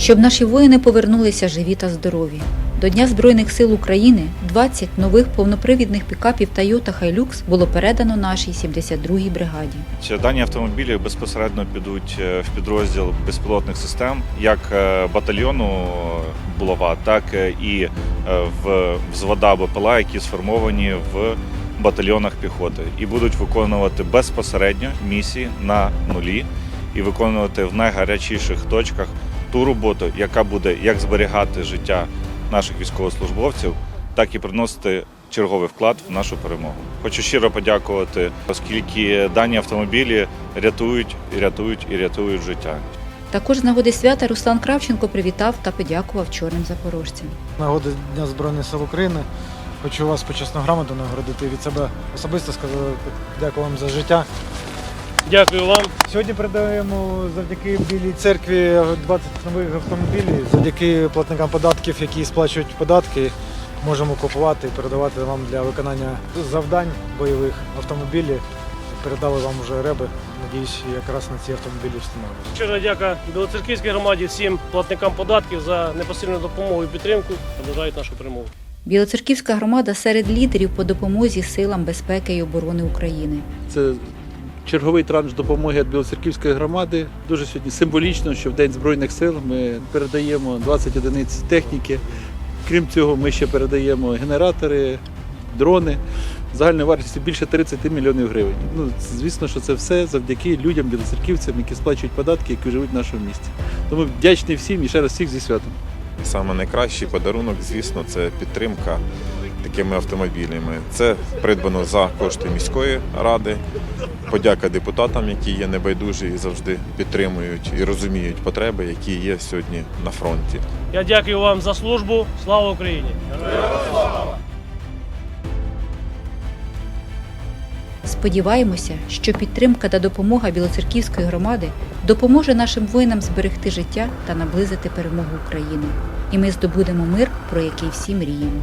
щоб наші воїни повернулися живі та здорові. До Дня Збройних сил України 20 нових повнопривідних пікапів Toyota Hilux було передано нашій 72-й бригаді. Дані автомобілі безпосередньо підуть е, в підрозділ безпілотних систем, як е, батальйону булава, так е, і в взвода БПЛА, які сформовані в батальйонах піхоти, і будуть виконувати безпосередньо місії на нулі і виконувати в найгарячіших точках ту роботу, яка буде як зберігати життя наших військовослужбовців, так і приносити черговий вклад в нашу перемогу. Хочу щиро подякувати, оскільки дані автомобілі рятують, і рятують і рятують життя. Також з нагоди свята Руслан Кравченко привітав та подякував чорним запорожцям. Нагоди Дня Збройних сил України. Хочу вас почесну грамоту нагородити від себе особисто сказати дякую вам за життя. Дякую вам. Сьогодні передаємо завдяки Білій церкві 20 нових автомобілів. Завдяки платникам податків, які сплачують податки, можемо купувати і передавати вам для виконання завдань бойових автомобілів. Передали вам вже реби. Надіюсь, якраз на ці автомобілі встановлюють. Щиро дяка Білоцерківській громаді, всім платникам податків за непосильну допомогу і підтримку. Бажають нашу перемогу. Білоцерківська громада серед лідерів по допомозі силам безпеки і оборони України. Це черговий транш допомоги від Білоцерківської громади. Дуже сьогодні символічно, що в День Збройних сил ми передаємо 20 одиниць техніки. Крім цього, ми ще передаємо генератори, дрони загальною вартістю більше 30 мільйонів гривень. Ну, звісно, що це все завдяки людям, білоцерківцям, які сплачують податки, які живуть в нашому місті. Тому вдячний всім і ще раз всіх зі святом. Саме найкращий подарунок, звісно, це підтримка такими автомобілями. Це придбано за кошти міської ради. Подяка депутатам, які є небайдужі і завжди підтримують і розуміють потреби, які є сьогодні на фронті. Я дякую вам за службу. Слава Україні! Сподіваємося, що підтримка та допомога Білоцерківської громади допоможе нашим воїнам зберегти життя та наблизити перемогу України. І ми здобудемо мир, про який всі мріємо.